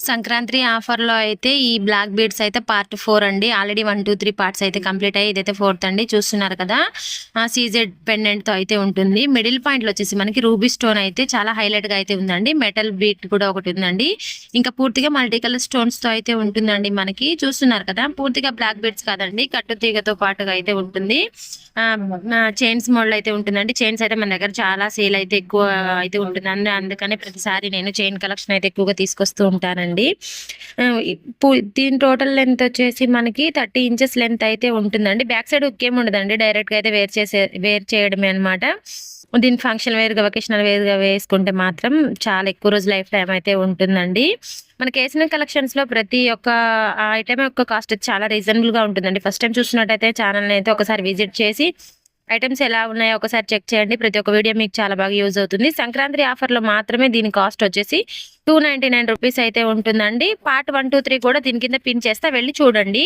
సంక్రాంతి ఆఫర్‌లో అయితే ఈ బ్లాక్ బీడ్స్ అయితే పార్ట్ ఫోర్ అండి. ఆల్రెడీ 1, 2, 3 పార్ట్స్ అయితే కంప్లీట్ అయ్యి ఇదైతే ఫోర్త్ అండి. చూస్తున్నారు కదా! సీజెడ్ పెండెంట్‌తో అయితే ఉంటుంది. మిడిల్ పాయింట్‌లో వచ్చేసి మనకి రూబీ స్టోన్ అయితే చాలా హైలైట్‌గా అయితే ఉందండి. మెటల్ బీట్ కూడా ఒకటి ఉందండి. ఇంకా పూర్తిగా మల్టీ కలర్ స్టోన్స్‌తో అయితే ఉంటుందండి మనకి. చూస్తున్నారు కదా! పూర్తిగా బ్లాక్ బీడ్స్ కాదండి. కట్టు తీగతో పాటుగా అయితే ఉంటుంది. చైన్స్ మోడల్ అయితే ఉంటుందండి. చైన్స్ అయితే మన దగ్గర చాలా సేల్ అయితే ఎక్కువ అయితే ఉంటుంది. అందుకనే ప్రతిసారి నేను చైన్ కలెక్షన్ అయితే ఎక్కువగా తీసుకొస్తూ ఉంటానండి. అండి దీని టోటల్ లెంత్ వచ్చేసి మనకి 30 ఇంచెస్ లెంత్ అయితే ఉంటుందండి. బ్యాక్ సైడ్ ఉక్కేం ఉండదండి. డైరెక్ట్‌గా అయితే వేర్ చేసే వేర్ చేయడమే అనమాట దీని ఫంక్షన్ వేరుగా వొకేషనల్ వేరుగా వేసుకుంటే మాత్రం చాలా ఎక్కువ రోజు లైఫ్ టైం అయితే ఉంటుందండి. మనకి వేసిన కలెక్షన్స్‌లో ప్రతి ఒక్క ఐటమ్ యొక్క కాస్ట్ చాలా రీజనబుల్‌గా ఉంటుందండి. ఫస్ట్ టైం చూసినట్టయితే ఛానల్‌ని అయితే ఒకసారి విజిట్ చేసి ఐటమ్స్ ఎలా ఉన్నాయో ఒకసారి చెక్ చేయండి. ప్రతి ఒక్క వీడియో మీకు చాలా బాగా యూజ్ అవుతుంది. సంక్రాంతి ఆఫర్‌లో మాత్రమే దీని కాస్ట్ వచ్చేసి రూ. 299 అయితే ఉంటుందండి. పార్ట్ 1, 2, 3 కూడా దీని కింద పిన్ చేస్తా వెళ్ళి చూడండి.